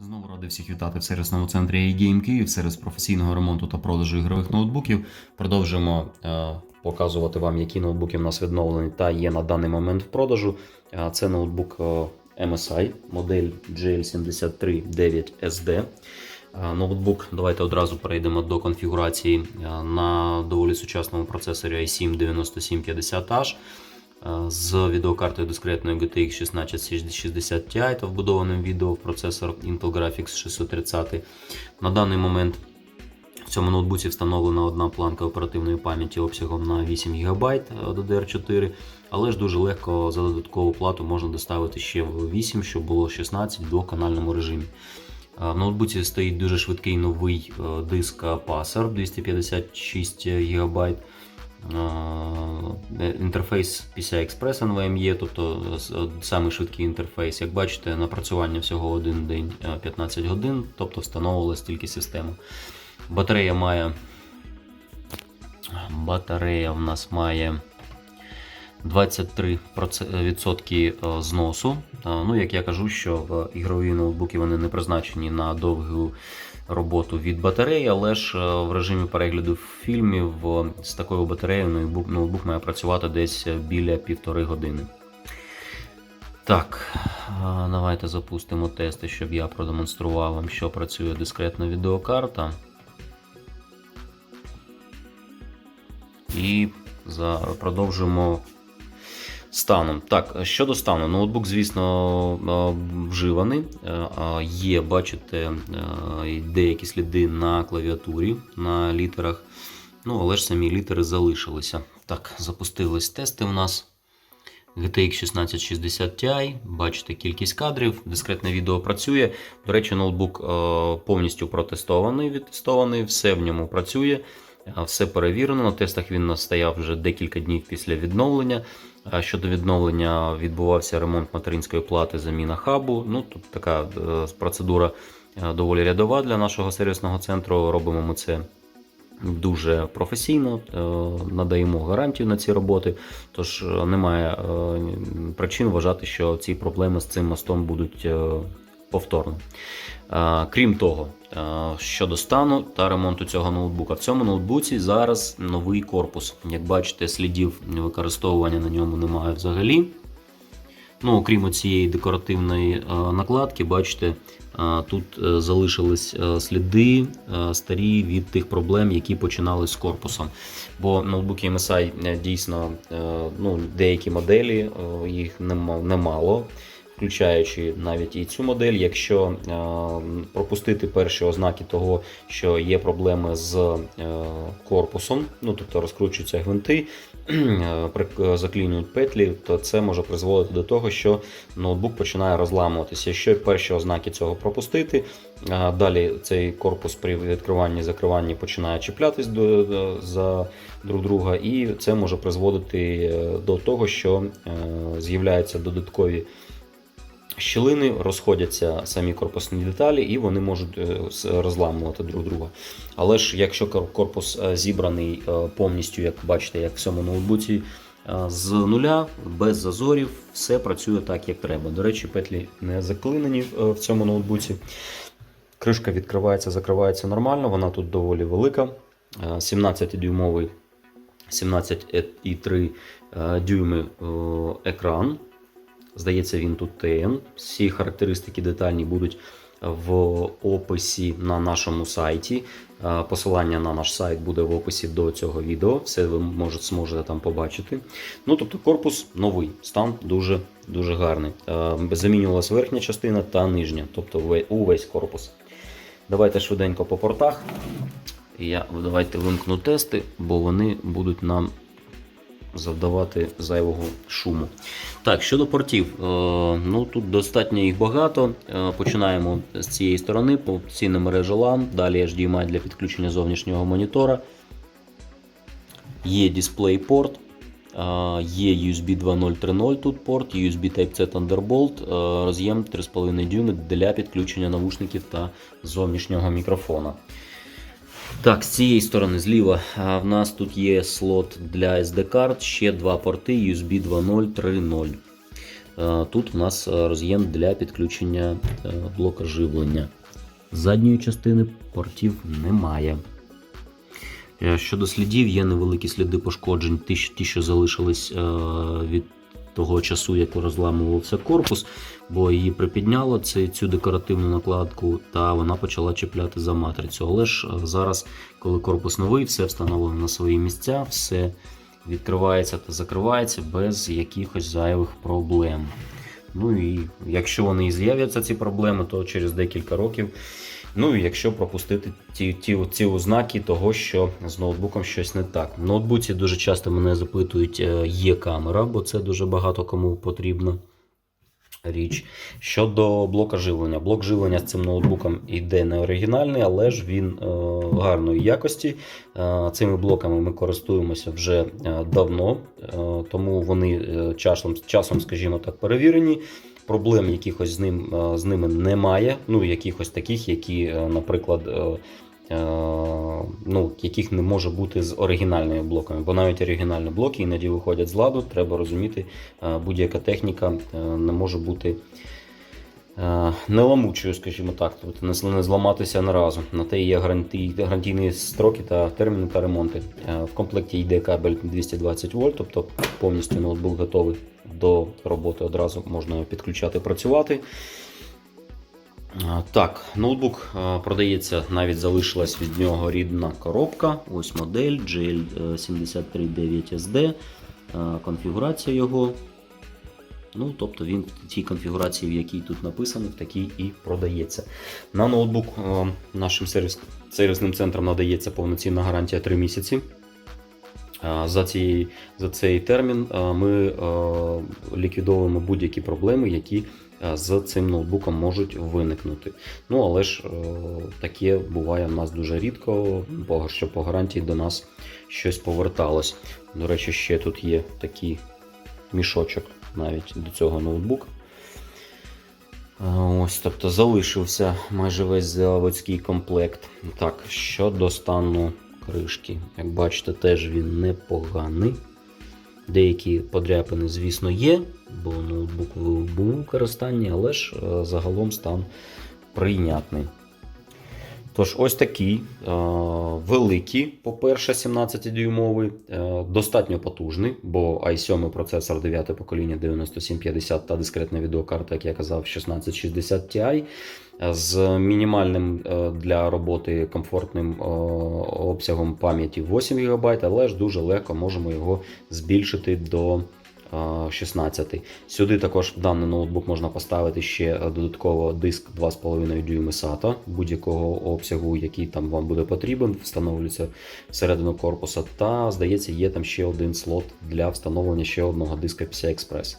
Знову радий всіх вітати в сервісному центрі iGame Київ, сервіс професійного ремонту та продажу ігрових ноутбуків. Продовжимо е, показувати вам, які ноутбуки в нас відновлені та є на даний момент в продажу. Е, це ноутбук е, MSI, модель GL739SD. Е, Ноутбук, давайте одразу перейдемо до конфігурації на доволі сучасному процесорі i7 9750H е, з відеокартою дискретною GTX 1660 Ti та вбудованим відео в процесор Intel Graphics 630. На даний момент в цьому ноутбуці встановлена одна планка оперативної пам'яті обсягом на 8 ГБ DDR4, але ж дуже легко за додаткову плату можна доставити ще в 8, щоб було 16 в двоканальному режимі. Е, В ноутбуці стоїть дуже швидкий новий е, диск Pacer 256 ГБ. Е, Інтерфейс PCI Express NVMe, тобто е, самий швидкий інтерфейс. Як бачите, напрацювання всього один день е, 15 годин, тобто встановилась тільки система. Батарея має. Батарея в нас має 23% е, зносу. Е, Ну, як я кажу, що ігрові ноутбуки вони не призначені на довгу роботу від батареї, але ж е, в режимі перегляду фільмів е, з такою батареєю ноутбук, ноутбук має працювати десь біля півтори години. Так, е, давайте запустимо тести, щоб я продемонстрував вам, що працює дискретна відеокарта. І за, продовжимо станом. Так, щодо стану, ноутбук, звісно, вживаний. Е, Є, бачите, е, деякі сліди на клавіатурі, на літерах. Ну, але ж самі літери залишилися. Так, запустились тести в нас. GTX 1660 Ti, бачите кількість кадрів, дискретне відео працює. До речі, ноутбук е, повністю протестований, відтестований, все в ньому працює, все перевірено. На тестах він у нас стояв вже декілька днів після відновлення. Щодо відновлення відбувався ремонт материнської плати, заміна хабу. Ну, тут така е, процедура е, доволі рядова для нашого сервісного центру. Робимо ми це дуже професійно, е, надаємо гарантію на ці роботи. Тож немає причин вважати, що ці проблеми з цим мостом будуть повторно. Е, Крім того, е, щодо стану та ремонту цього ноутбука, в цьому ноутбуці зараз новий корпус. Як бачите, слідів використовування на ньому немає взагалі. Ну, окрім цієї декоративної е, накладки, бачите, тут залишились сліди старі від тих проблем, які починали з корпусом. Бо ноутбуки MSI дійсно ну, деякі моделі, їх немало. Включаючи навіть і цю модель, якщо е, пропустити перші ознаки того, що є проблеми з е, корпусом, ну тобто розкручуються гвинти, е, заклінюють петлі, то це може призводити до того, що ноутбук починає розламуватися. Якщо перші ознаки цього пропустити, далі цей корпус при відкриванні і закриванні починає чіплятись до, за друг друга, і це може призводити до того, що з'являються додаткові. Щілини розходяться самі корпусні деталі, і вони можуть е, розламувати друг друга. Але ж якщо корпус е, зібраний е, повністю, як бачите, як в цьому ноутбуці, з нуля, без зазорів, все працює так, як треба. До речі, петлі не заклинені в цьому ноутбуці. Кришка відкривається, закривається нормально, вона тут доволі велика. Е, 17-дюймовий, 17,3 е, дюйми екран. Здається, він тут TN. Всі характеристики детальні будуть в описі на нашому сайті. Е, Посилання на наш сайт буде в описі до цього відео. Все ви можете, зможете там побачити. Ну, тобто корпус новий, стан дуже, дуже гарний. Е, Замінювалася верхня частина та нижня, тобто увесь корпус. Давайте швиденько по портах. Я давайте вимкну тести, бо вони будуть нам завдавати зайвого шуму. Так, щодо портів, е, ну тут достатньо їх багато. Е, починаємо з цієї сторони, повноцінна мережа LAN, далі HDMI для підключення зовнішнього монітора. Є DisplayPort, е, є USB 2.0.3.0 тут порт, USB Type-C Thunderbolt, роз'єм 3,5 дюйми для підключення навушників та зовнішнього мікрофона. Так, з цієї сторони зліва в нас тут є слот для SD карт, ще два порти USB 2.0, 3.0. Е, Тут у нас е, роз'єм для підключення е, блока живлення. Задньої частини портів немає. Е, Щодо слідів, є невеликі сліди пошкоджень, ті, що- залишились від того часу, як розламувався корпус, бо її припідняло цю декоративну накладку, та вона почала чіпляти за матрицю. Але ж е, зараз, коли корпус новий, все встановлено на свої місця, все відкривається та закривається без якихось зайвих проблем. Ну і якщо вони і з'являться, ці проблеми, то через декілька років. Ну і якщо пропустити ті, ті, ці ознаки того, що з ноутбуком щось не так. В ноутбуці дуже часто мене запитують, е, є камера, бо це дуже багато кому потрібно. Річ. Щодо блока живлення. Блок живлення з цим ноутбуком йде не оригінальний, але ж він е, гарної якості. Е, цими блоками ми користуємося вже е, давно, е, тому вони е, часом, часом, скажімо так, перевірені. Проблем якихось з, ним, е, з ними немає. Ну, якихось таких, які, е, наприклад, е, ну, яких не може бути з оригінальними блоками. Бо навіть оригінальні блоки іноді виходять з ладу, треба розуміти, будь-яка техніка не може бути неламучою, скажімо так, тобто не зл- не зламатися наразу. На те є гарантій, гарантійні строки та терміни та ремонти. Е, В комплекті йде кабель 220 вольт, тобто повністю ноутбук готовий до роботи одразу можна його підключати працювати. Так, ноутбук продається, навіть залишилась від нього рідна коробка. Ось модель GL739SD, конфігурація його. Ну, тобто він в тій конфігурації, в якій тут написано, в такій і продається. На ноутбук нашим сервіс, сервісним центром надається повноцінна гарантія 3 місяці. За, ці, за цей термін ми ліквідовуємо будь-які проблеми, які з цим ноутбуком можуть виникнути. Ну, але ж е, таке буває в нас дуже рідко, що по гарантії до нас щось поверталось. До речі, ще тут є такий мішочок навіть до цього ноутбука. А, Ось, тобто залишився майже весь заводський комплект. Так, щодо стану кришки, як бачите, теж він непоганий. Деякі подряпини, звісно, є, бо ноутбук був у використанні, але ж е, загалом стан прийнятний. Тож, ось такий е, великий, по-перше, 17-дюймовий, е, достатньо потужний, бо i7 процесор 9 покоління 9750 та дискретна відеокарта, як я казав, 1660 Ti. е, З мінімальним для роботи комфортним обсягом пам'яті 8 ГБ, але ж дуже легко можемо його збільшити до 16. Сюди також в даний ноутбук можна поставити ще е, додатково диск 2,5 дюйми SATA будь-якого обсягу, який там вам буде потрібен, встановлюється всередину корпуса. Та, здається, є там ще один слот для встановлення ще одного диска PCI Express.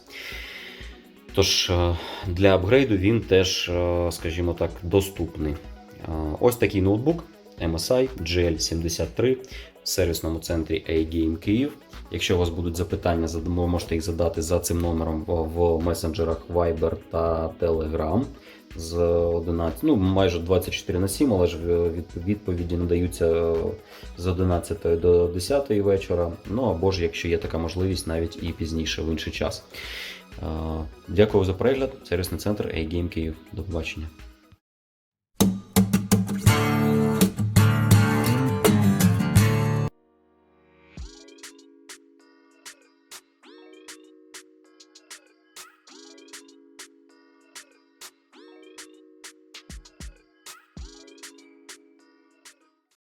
Тож е, для апгрейду він теж, е, скажімо так, доступний. Ось такий ноутбук MSI GL73 сервісному центрі A-Game Київ. Якщо у вас будуть запитання, ви можете їх задати за цим номером в- месенджерах Viber та Telegram з 11, ну майже 24 на 7, але ж відповіді надаються е, з 11 до 10 вечора. Ну або ж, якщо є така можливість, навіть і пізніше в інший час. Е, Дякую за перегляд. Сервісний центр A-Game Київ. До побачення.